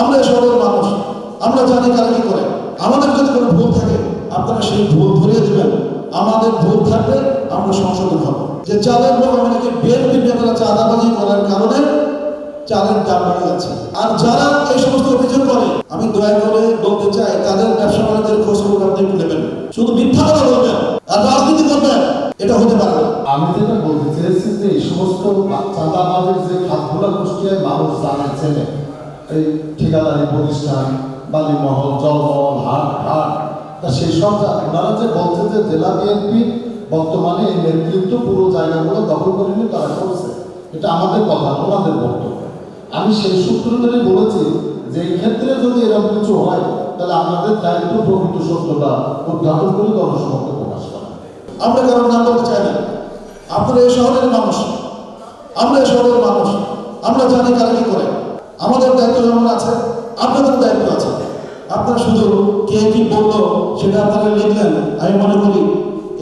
আমরা শহরের মানুষ, আমরা জানি কারা কি করে। আমাদের যদি কোনো ভুল থাকে, আপনারা সেই ভুল ধরিয়ে দেবেন। আমাদের ভুল থাকলে আমরা সংশোধন হব। যে চালের লোক আমাদেরকে বিএনপি নেতারা চাঁদাবাজি করার কারণে চালের দাম বেড়ে যাচ্ছে। আর যারা এই সমস্ত অভিযোগ করে, আমি দয়া করে বলতে চাই, তাদের ব্যবসা বাণিজ্যের খোঁজ খবর আপনি নেবেন। শুধু মিথ্যা কথা বলবেন, আর রাজনীতি করবেন, এটা হতে পারে না। আমি যেটা বলতে চেয়েছি যে এই সমস্ত চাঁদাবাজের যে খাতগুলো কুষ্টিয়ায় মানুষ জানে, চেনে এই ঠিকাদারি প্রতিষ্ঠান বালিমহল জলমহল হাট হাট তা সেই সব ওনারা যে বলছে যে জেলা বিএনপি বর্তমানে এই নেতৃত্ব পুরো জায়গাগুলো দখল করে নিয়ে তারা করছে এটা আমাদের কথা না, ওনাদের বক্তব্য। আমি সেই সূত্র ধরে বলেছি যে এই ক্ষেত্রে যদি এরকম কিছু হয় তাহলে আমাদের দায়িত্ব প্রকৃত সত্যটা উদ্ঘাটন করে জনসমক্ষে প্রকাশ করা। আমরা কারণ নাম বলতে চাই না? আপনারা এই শহরের মানুষ। আমরা এই শহরের মানুষ। আমরা জানি কারা কি করে। আমাদের দায়িত্ব যেমন আছে, আপনাদের দায়িত্ব আছে। আপনারা শুধু কে কি বলল সেটা আপনারা লিখলেন, আমি মনে করি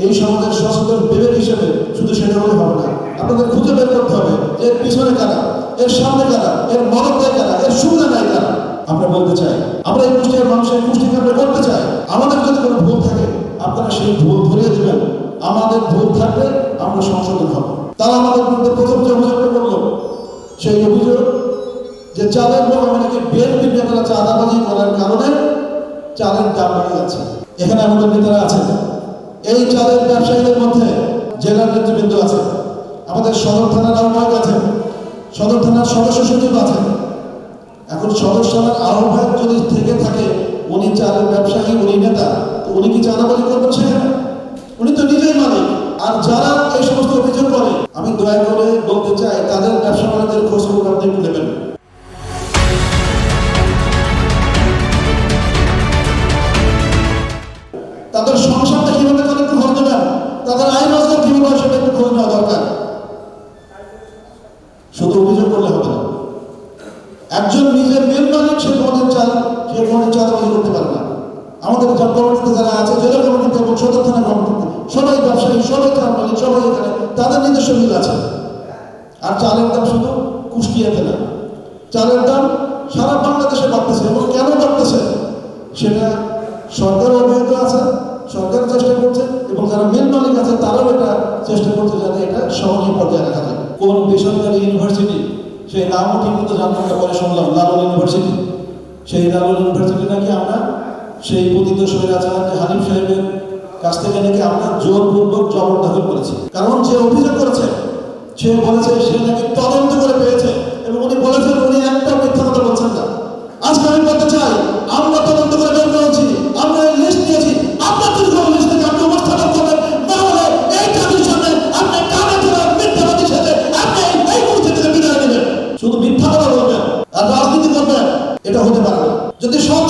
এই সমাজের সচেতন বিবেক হিসেবে শুধু সেটা হলে হবে না। আপনাদের খুঁজে বের করতে হবে এর পিছনে কারা, এর সামনে কারা, এর মদত দেয় কারা, এর সুবিধা নেয় কারা। আমরা বলতে চাই, আমরা এই কুষ্টিয়ার মানুষের কুষ্টিকে আমরা করতে চাই। আমাদের যদি কোনো ভুল থাকে, আপনারা সেই ভুল ধরিয়ে দেবেন। আমাদের ভুল থাকলে আমরা সংশোধন হব। তারা আমাদের বিরুদ্ধে প্রথম যে অভিযোগটা করল, সেই অভিযোগ চালের লোক আমাদেরকে বিএনপি নেতারা চাঁদাবাজি করার কারণে চালের দাম বেড়ে যাচ্ছে। এখানে আমাদের নেতারা আছেন। এই চালের ব্যবসায়ীদের মধ্যে জেলার নেতৃবৃন্দ আছে আমাদের সদর থানার আহ্বায়ক আছেন। সদর থানার সদস্য সচিব আছেন। এখন সদর থানার আহ্বায়ক যদি থেকে থাকে, উনি চালের ব্যবসায়ী, উনি নেতা, তো উনি কি চাঁদাবাজি করবেন সেখানে উনি তো নিজেই মালিক। আর যারা এই সমস্ত অভিযোগ করে, আমি দয়া করে বলতে চাই, তাদের ব্যবসা সদর কমিটিতে সবাই ব্যবসায়ী, সবাই চাল সবাই এখানে, তাদের নিজস্ব মিল আছে। আর চালের দাম শুধু কুষ্টিয়াতে না। চালের দাম সারা বাংলাদেশে বাড়তেছে। এবং কেন বাড়তেছে? সেটা সরকার অবহিত আছে সরকার চেষ্টা করছে, এবং যারা মেন মালিক আছে, তারাও এটা চেষ্টা করছে যাতে এটা সহনীয় পর্যায়ে রাখা যায়। কোন বেসরকারি ইউনিভার্সিটি সেই নামও ঠিক মতো জানতাম না পরে শুনলাম, লালন ইউনিভার্সিটি সেই লালন ইউনিভার্সিটি নাকি আমরা সেই পতিত স্বৈরাচার যে হানিফ সাহেবের কাছ থেকে নাকি আপনার জোরপূর্বক করেছে। কারণ যে অভিযোগ করেছে, সে বলেছে সে নাকি তদন্ত করে পেয়েছে এবং উনি বলেছেন উনি একটা মিথ্যা কথা বলছেন না। আজকে আমি বলতে চাই, আমরা তদন্ত করে বের করেছি, আমরা লিস্ট নিয়েছি, আপনার দীর্ঘ লিস্ট থেকে আপনি উপস্থাপন করবেন এই আপনি কানে ধরে মিথ্যাবাদীর সাথে আপনি এই মুহূর্তে থেকে বিদায় নেবেন। শুধু মিথ্যা কথা বলবেন, আর রাজনীতি করবেন, এটা হতে পারে না। যদি সৎ